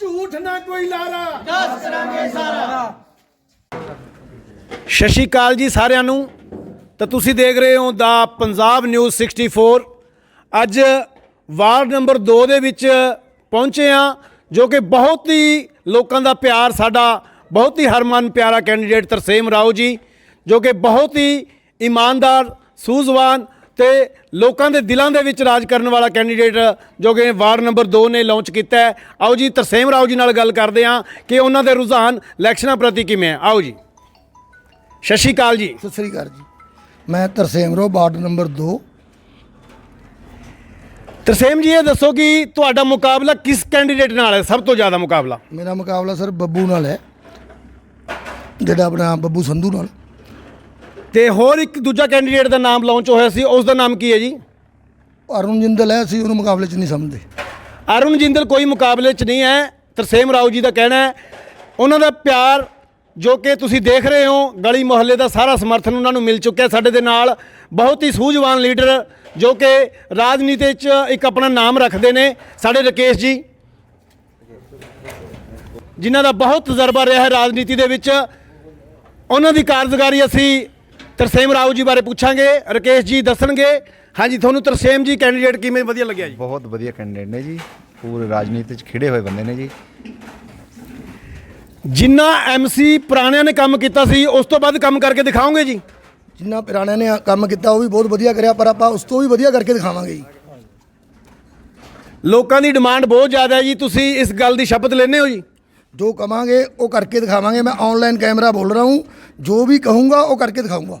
ਝੂਠ ਨਾ ਕੋਈ ਲਾਰਾ। ਦੱਸ ਕਰਾਂਗੇ ਸਾਰਾ। ਸਤਿ ਸ਼੍ਰੀ ਅਕਾਲ ਜੀ ਸਾਰਿਆਂ ਨੂੰ। ਤਾਂ ਤੁਸੀਂ ਦੇਖ ਰਹੇ ਹੋ ਦਾ ਪੰਜਾਬ ਨਿਊਜ਼ 64 ਅੱਜ ਵਾਰਡ ਨੰਬਰ 2 ਦੇ ਵਿੱਚ ਪਹੁੰਚੇ ਆ ਜੋ ਕਿ ਬਹੁਤ ਹੀ ਲੋਕਾਂ ਦਾ ਪਿਆਰ ਸਾਡਾ ਬਹੁਤ ਹੀ ਹਰਮਨ ਪਿਆਰਾ ਕੈਂਡੀਡੇਟ ਤਰਸੇਮ ਰਾਓ ਜੀ ਜੋ ਕਿ ਬਹੁਤ ਹੀ ਇਮਾਨਦਾਰ ਸੂਝਵਾਨ ਤੇ ਲੋਕਾਂ ਦੇ ਦਿਲਾਂ ਦੇ ਵਿੱਚ ਰਾਜ ਕਰਨ ਵਾਲਾ ਕੈਂਡੀਡੇਟ ਜੋ ਕਿ ਵਾਰਡ ਨੰਬਰ 2 ਨੇ ਲਾਂਚ ਕੀਤਾ ਹੈ। ਆਓ ਜੀ ਤਰਸੇਮ ਰਾਓ ਜੀ ਨਾਲ ਗੱਲ ਕਰਦੇ ਹਾਂ ਕਿ ਉਹਨਾਂ ਦੇ ਰੁਝਾਨ ਇਲੈਕਸ਼ਨਾਂ ਪ੍ਰਤੀ ਕਿਵੇਂ ਹੈ। ਆਓ ਜੀ। ਸਤਿ ਸ਼੍ਰੀ ਅਕਾਲ ਜੀ। ਸਤਿ ਸ੍ਰੀ ਅਕਾਲ ਜੀ। ਮੈਂ ਤਰਸੇਮ ਰੋ ਵਾਰਡ ਨੰਬਰ 2 ਤਰਸੇਮ ਜੀ ਇਹ ਦੱਸੋ ਕਿ ਤੁਹਾਡਾ ਮੁਕਾਬਲਾ ਕਿਸ ਕੈਂਡੀਡੇਟ ਨਾਲ ਹੈ? ਸਭ ਤੋਂ ਜ਼ਿਆਦਾ ਮੁਕਾਬਲਾ। ਮੇਰਾ ਮੁਕਾਬਲਾ ਸਰ ਬੱਬੂ ਨਾਲ ਹੈ। ਜਿਹੜਾ ਆਪਣਾ ਬੱਬੂ ਸੰਧੂ ਨਾਲ। ਤੇ ਹੋਰ ਇੱਕ ਦੂਜਾ ਕੈਂਡੀਡੇਟ ਦਾ ਨਾਮ ਲਾਂਚ ਹੋਇਆ ਸੀ ਉਸ ਦਾ ਨਾਮ ਕੀ ਹੈ ਜੀ? ਅਰੁਣ ਜਿੰਦਲ ਹੈ ਅਸੀਂ ਉਹਨੂੰ ਮੁਕਾਬਲੇ 'ਚ ਨਹੀਂ ਸਮਝਦੇ। ਅਰੁਣ ਜਿੰਦਲ ਕੋਈ ਮੁਕਾਬਲੇ 'ਚ ਨਹੀਂ ਹੈ ਤਰਸੇਮ ਰਾਓ ਜੀ ਦਾ ਕਹਿਣਾ ਹੈ ਉਹਨਾਂ ਦਾ ਪਿਆਰ ਜੋ ਕਿ ਤੁਸੀਂ ਦੇਖ ਰਹੇ ਹੋ ਗਲੀ ਮੁਹੱਲੇ ਦਾ ਸਾਰਾ ਸਮਰਥਨ ਉਹਨਾਂ ਨੂੰ ਮਿਲ ਚੁੱਕਿਆ ਸਾਡੇ ਦੇ ਨਾਲ। ਬਹੁਤ ਹੀ ਸੂਝਵਾਨ ਲੀਡਰ ਜੋ ਕਿ ਰਾਜਨੀਤੀ 'ਚ ਇੱਕ ਆਪਣਾ ਨਾਮ ਰੱਖਦੇ ਨੇ ਸਾਡੇ ਰਕੇਸ਼ ਜੀ। ਜਿਨ੍ਹਾਂ ਦਾ ਬਹੁਤ ਤਜਰਬਾ ਰਿਹਾ ਹੈ ਰਾਜਨੀਤੀ ਦੇ ਵਿੱਚ। ਉਹਨਾਂ ਦੀ ਕਾਰਜਕਾਰੀ ਅਸੀਂ ਤਰਸੇਮ ਰਾਓ ਜੀ ਬਾਰੇ ਪੁੱਛਾਂਗੇ ਰਕੇਸ਼ ਜੀ ਦੱਸਣਗੇ। ਹਾਂਜੀ ਤੁਹਾਨੂੰ ਤਰਸੇਮ ਜੀ ਕੈਂਡੀਡੇਟ ਕਿਵੇਂ ਵਧੀਆ ਲੱਗਿਆ ਜੀ? ਬਹੁਤ ਵਧੀਆ ਕੈਂਡੀਡੇਟ ਨੇ ਜੀ। ਪੂਰੇ ਰਾਜਨੀਤੀ 'ਚ ਖਿੜੇ ਹੋਏ ਬੰਦੇ ਨੇ ਜੀ। ਜਿੰਨਾ ਐਮਸੀ ਪੁਰਾਣਿਆਂ ਨੇ ਕੰਮ ਕੀਤਾ ਸੀ ਉਸ ਤੋਂ ਵੱਧ ਕੰਮ ਕਰਕੇ ਦਿਖਾਓਗੇ ਜੀ? ਜਿੰਨਾ ਪੁਰਾਣਿਆਂ ਨੇ ਕੰਮ ਕੀਤਾ ਉਹ ਵੀ ਬਹੁਤ ਵਧੀਆ ਕਰਿਆ ਪਰ ਆਪਾਂ ਉਸ ਤੋਂ ਵੀ ਵਧੀਆ ਕਰਕੇ ਦਿਖਾਵਾਂਗੇ ਜੀ। ਲੋਕਾਂ ਦੀ ਡਿਮਾਂਡ ਬਹੁਤ ਜ਼ਿਆਦਾ ਹੈ ਜੀ ਤੁਸੀਂ ਇਸ ਗੱਲ ਦੀ ਸ਼ਪਥ ਲੈਂਦੇ ਹੋ ਜੀ? ਜੋ ਕਵਾਂਗੇ ਉਹ ਕਰਕੇ ਦਿਖਾਵਾਂਗੇ। ਮੈਂ ਆਨਲਾਈਨ ਕੈਮਰਾ ਬੋਲ ਰਹਾ ਹੂੰ। ਜੋ ਵੀ ਕਹੂੰਗਾ ਉਹ ਕਰਕੇ ਦਿਖਾਊਂਗਾ।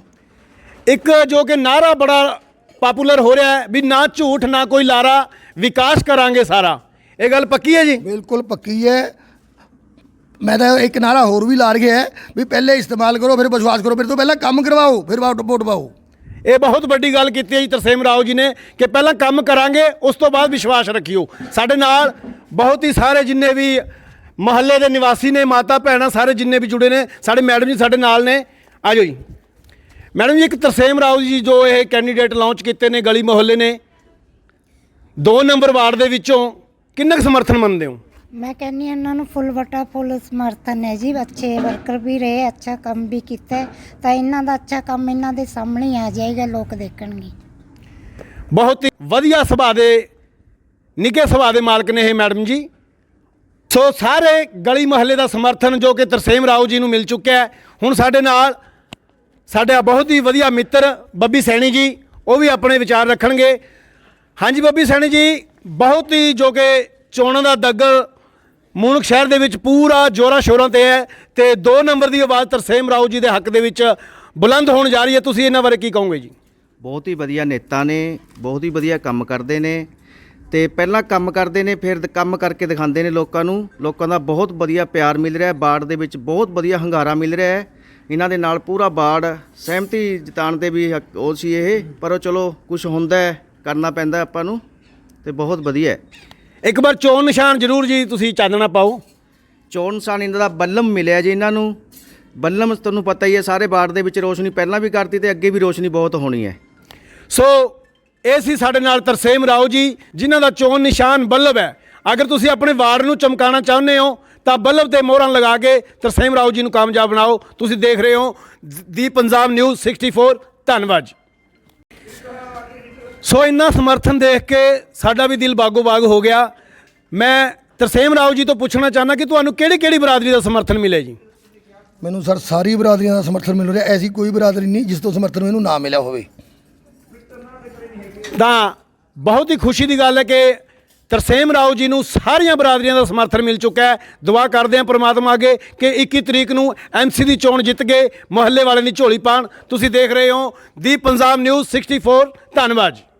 ਇੱਕ ਜੋ ਕਿ ਨਾਰਾ ਬੜਾ ਪਪੂਲਰ ਹੋ ਰਿਹਾ ਹੈ ਵੀ ਨਾ ਝੂਠ ਨਾ ਕੋਈ ਲਾਰਾ ਵਿਕਾਸ ਕਰਾਂਗੇ ਸਾਰਾ। ਇਹ ਗੱਲ ਪੱਕੀ ਹੈ ਜੀ? ਬਿਲਕੁਲ ਪੱਕੀ ਹੈ। ਮੈਂ ਤਾਂ ਇੱਕ ਨਾਰਾ ਹੋਰ ਵੀ ਲਾ ਰਿਹਾ ਹੈ ਵੀ ਪਹਿਲੇ ਇਸਤੇਮਾਲ ਕਰੋ ਫਿਰ ਵਿਸ਼ਵਾਸ ਕਰੋ ਫਿਰ ਤੋਂ ਪਹਿਲਾਂ ਕੰਮ ਕਰਵਾਓ ਫਿਰ ਵੋਟ ਵੋਟ ਪਾਓ। ਇਹ ਬਹੁਤ ਵੱਡੀ ਗੱਲ ਕੀਤੀ ਹੈ ਜੀ ਤਰਸੇਮ ਰਾਓ ਜੀ ਨੇ ਕਿ ਪਹਿਲਾਂ ਕੰਮ ਕਰਾਂਗੇ ਉਸ ਤੋਂ ਬਾਅਦ ਵਿਸ਼ਵਾਸ ਰੱਖਿਓ। ਸਾਡੇ ਨਾਲ ਬਹੁਤ ਹੀ ਸਾਰੇ ਜਿੰਨੇ ਵੀ ਮਹੱਲੇ ਦੇ ਨਿਵਾਸੀ ਨੇ ਮਾਤਾ ਭੈਣਾਂ ਸਾਰੇ ਜਿੰਨੇ ਵੀ ਜੁੜੇ ਨੇ ਸਾਡੇ ਮੈਡਮ ਜੀ ਸਾਡੇ ਨਾਲ ਨੇ। ਆਜੋ ਜੀ। ਮੈਡਮ ਜੀ ਇੱਕ ਤਰਸੇਮ ਰਾਓ ਜੀ ਜੋ ਇਹ ਕੈਂਡੀਡੇਟ ਲਾਂਚ ਕੀਤੇ ਨੇ ਗਲੀ ਮੁਹੱਲੇ ਨੇ 2 ਨੰਬਰ ਵਾਰਡ ਦੇ ਵਿੱਚੋਂ ਕਿੰਨਾ ਕੁ ਸਮਰਥਨ ਮੰਨਦੇ ਹੋ? ਮੈਂ ਕਹਿੰਨੀ ਇਹਨਾਂ ਨੂੰ ਫੁੱਲ ਵਟਾ ਫੁੱਲ ਸਮਰਥਨ ਹੈ ਜੀ। ਅੱਛੇ ਵਰਕਰ ਵੀ ਰਹੇ ਅੱਛਾ ਕੰਮ ਵੀ ਕੀਤਾ ਹੈ, ਤਾਂ ਇਹਨਾਂ ਦਾ ਅੱਛਾ ਕੰਮ ਇਹਨਾਂ ਦੇ ਸਾਹਮਣੇ ਹੀ ਆ ਜਾਏਗਾ ਲੋਕ ਦੇਖਣਗੇ। ਬਹੁਤ ਹੀ ਵਧੀਆ ਸੁਭਾਅ ਦੇ ਨਿੱਘੇ ਸੁਭਾਅ ਦੇ ਮਾਲਕ ਨੇ ਇਹ ਮੈਡਮ ਜੀ। ਸੋ ਸਾਰੇ ਗਲੀ ਮਹੱਲੇ ਦਾ ਸਮਰਥਨ ਜੋ ਕਿ ਤਰਸੇਮ ਰਾਓ ਜੀ ਨੂੰ ਮਿਲ ਚੁੱਕਿਆ ਹੈ। ਹੁਣ ਸਾਡੇ ਨਾਲ ਸਾਡਾ ਬਹੁਤ ਹੀ ਵਧੀਆ ਮਿੱਤਰ ਬੱਬੀ ਸੈਣੀ ਜੀ, ਉਹ ਵੀ ਆਪਣੇ ਵਿਚਾਰ ਰੱਖਣਗੇ। ਹਾਂਜੀ ਬੱਬੀ ਸੈਣੀ ਜੀ, ਬਹੁਤ ਹੀ ਜੋ ਕਿ ਚੋਣਾਂ ਦਾ ਦਗਲ ਮੂਨਕ ਸ਼ਹਿਰ ਦੇ ਵਿੱਚ ਪੂਰਾ ਜ਼ੋਰਾਂ ਸ਼ੋਰਾਂ ਤੇ ਹੈ ਤੇ 2 ਨੰਬਰ ਦੀ ਆਵਾਜ਼ ਤਰਸੇਮ ਰਾਓ ਜੀ ਦੇ ਹੱਕ ਦੇ ਵਿੱਚ ਬੁਲੰਦ ਹੋਣ ਜਾ ਰਹੀ ਹੈ। ਤੁਸੀਂ ਇਹਨਾਂ ਬਾਰੇ ਕੀ ਕਹੋਗੇ ਜੀ? ਬਹੁਤ ਹੀ ਵਧੀਆ ਨੇਤਾ ਨੇ, ਬਹੁਤ ਹੀ ਵਧੀਆ ਕੰਮ ਕਰਦੇ ਨੇ ਤੇ ਪਹਿਲਾਂ ਕੰਮ ਕਰਦੇ ਨੇ, ਫਿਰ ਕੰਮ ਕਰਕੇ ਦਿਖਾਉਂਦੇ ਨੇ ਲੋਕਾਂ ਨੂੰ। ਲੋਕਾਂ ਦਾ ਬਹੁਤ ਵਧੀਆ ਪਿਆਰ ਮਿਲ ਰਿਹਾ ਹੈ, ਬਾੜ ਦੇ ਵਿੱਚ ਬਹੁਤ ਵਧੀਆ ਹੰਗਾਰਾ ਮਿਲ ਰਿਹਾ ਹੈ। ਇਹਨਾਂ ਦੇ ਨਾਲ ਪੂਰਾ ਬਾੜ ਸਹਿਮਤੀ ਜਤਾਉਣ ਦੇ ਵੀ ਹੱਕ- ਉਹ ਸੀ ਇਹ ਪਰ ਉਹ ਚਲੋ ਕੁਝ ਹੁੰਦਾ ਹੈ ਕਰਨਾ ਪੈਂਦਾ ਆਪਾਂ ਨੂੰ ਤੇ ਬਹੁਤ ਵਧੀਆ ਹੈ। ਇੱਕ ਵਾਰ ਚੋਣ ਨਿਸ਼ਾਨ ਜ਼ਰੂਰ ਜੀ ਤੁਸੀਂ ਚਾਨਣਾ ਪਾਓ। ਚੋਣ ਨਿਸ਼ਾਨ ਇਹਨਾਂ ਦਾ ਬੱਲਮ ਮਿਲਿਆ ਜੀ ਇਹਨਾਂ ਨੂੰ। ਬੱਲਮ ਤੁਹਾਨੂੰ ਪਤਾ ਹੀ ਹੈ ਸਾਰੇ ਬਾੜ ਦੇ ਵਿੱਚ ਰੋਸ਼ਨੀ ਪਹਿਲਾਂ ਵੀ ਕਰਤੀ ਤੇ ਅੱਗੇ ਵੀ ਰੋਸ਼ਨੀ ਬਹੁਤ ਹੋਣੀ ਹੈ। ਸੋ ਇਹ ਸੀ ਸਾਡੇ ਨਾਲ ਤਰਸੇਮ ਰਾਓ ਜੀ ਜਿਨ੍ਹਾਂ ਦਾ ਚੋਣ ਨਿਸ਼ਾਨ ਬੱਲਬ ਹੈ। ਅਗਰ ਤੁਸੀਂ ਆਪਣੇ ਵਾਰਡ ਨੂੰ ਚਮਕਾਉਣਾ ਚਾਹੁੰਦੇ ਹੋ ਤਾਂ ਬੱਲਬ ਤੇ ਮੋਹਰਾਂ ਲਗਾ ਕੇ ਤਰਸੇਮ ਰਾਓ ਜੀ ਨੂੰ ਕਾਮਯਾਬ ਬਣਾਓ। ਤੁਸੀਂ ਦੇਖ ਰਹੇ ਹੋ ਦੀ ਪੰਜਾਬ ਨਿਊਜ਼ 64 ਧੰਨਵਾਦ। ਸੋ ਇੰਨਾ ਸਮਰਥਨ ਦੇਖ ਕੇ ਸਾਡਾ ਵੀ ਦਿਲ ਬਾਗੋ ਬਾਗ ਹੋ ਗਿਆ। ਮੈਂ ਤਰਸੇਮ ਰਾਓ ਜੀ ਤੋਂ ਪੁੱਛਣਾ ਚਾਹੁੰਦਾ ਕਿ ਤੁਹਾਨੂੰ ਕਿਹੜੀ ਕਿਹੜੀ ਬਰਾਦਰੀ ਦਾ ਸਮਰਥਨ ਮਿਲਿਆ ਜੀ? ਮੈਨੂੰ ਸਰ ਸਾਰੀ ਬਰਾਦਰੀਆਂ ਦਾ ਸਮਰਥਨ ਮਿਲ ਰਿਹਾ। ਐਸੀ ਕੋਈ ਬਰਾਦਰੀ ਨਹੀਂ ਜਿਸ ਤੋਂ ਸਮਰਥਨ ਮੈਨੂੰ ਨਾ ਮਿਲਿਆ ਹੋਵੇ। ਤਾਂ ਬਹੁਤ ਹੀ ਖੁਸ਼ੀ ਦੀ ਗੱਲ ਹੈ ਕਿ ਤਰਸੇਮ ਰਾਓ ਜੀ ਨੂੰ ਸਾਰੀਆਂ ਬਰਾਦਰੀਆਂ ਦਾ ਸਮਰਥਨ ਮਿਲ ਚੁੱਕਾ ਹੈ। ਦੁਆ ਕਰਦੇ ਹਾਂ ਪ੍ਰਮਾਤਮਾ ਅੱਗੇ ਕਿ 21 ਤਰੀਕ ਨੂੰ ਐਮਸੀ ਦੀ ਚੋਣ ਜਿੱਤ ਕੇ ਮੁਹੱਲੇ ਵਾਲਿਆਂ ਦੀ ਝੋਲੀ ਪਾਣ। ਤੁਸੀਂ ਦੇਖ ਰਹੇ ਹੋ ਦੀ ਪੰਜਾਬ ਨਿਊਜ਼ 64 ਧੰਨਵਾਦ ਜੀ।